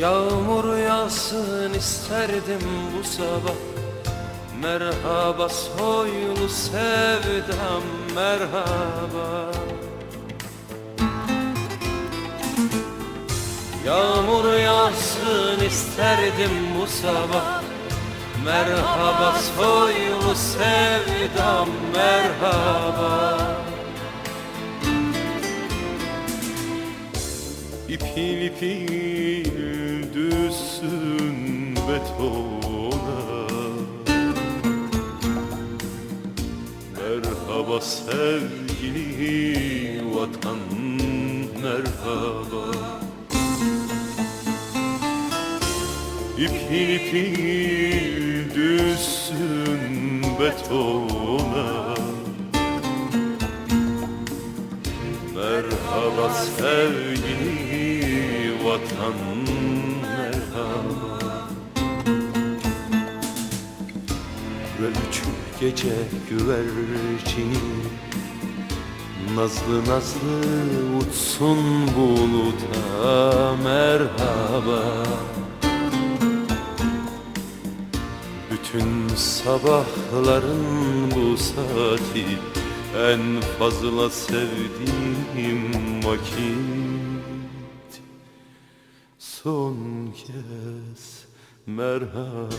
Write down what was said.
Yağmur yağsın isterdim bu sabah. Merhaba soylu sevdam merhaba. Yağmur yağsın isterdim bu sabah. Merhaba soylu sevdam merhaba. İpil ipil düşsün betona Merhaba sevgili vatan merhaba. İpil ipil düşsün betona. Merhaba sevgili vatan Ve üç gece güvercini Nazlı nazlı uçsun buluta merhaba. Bütün sabahların bu saati En fazla sevdiğim vakit. Son kez merhaba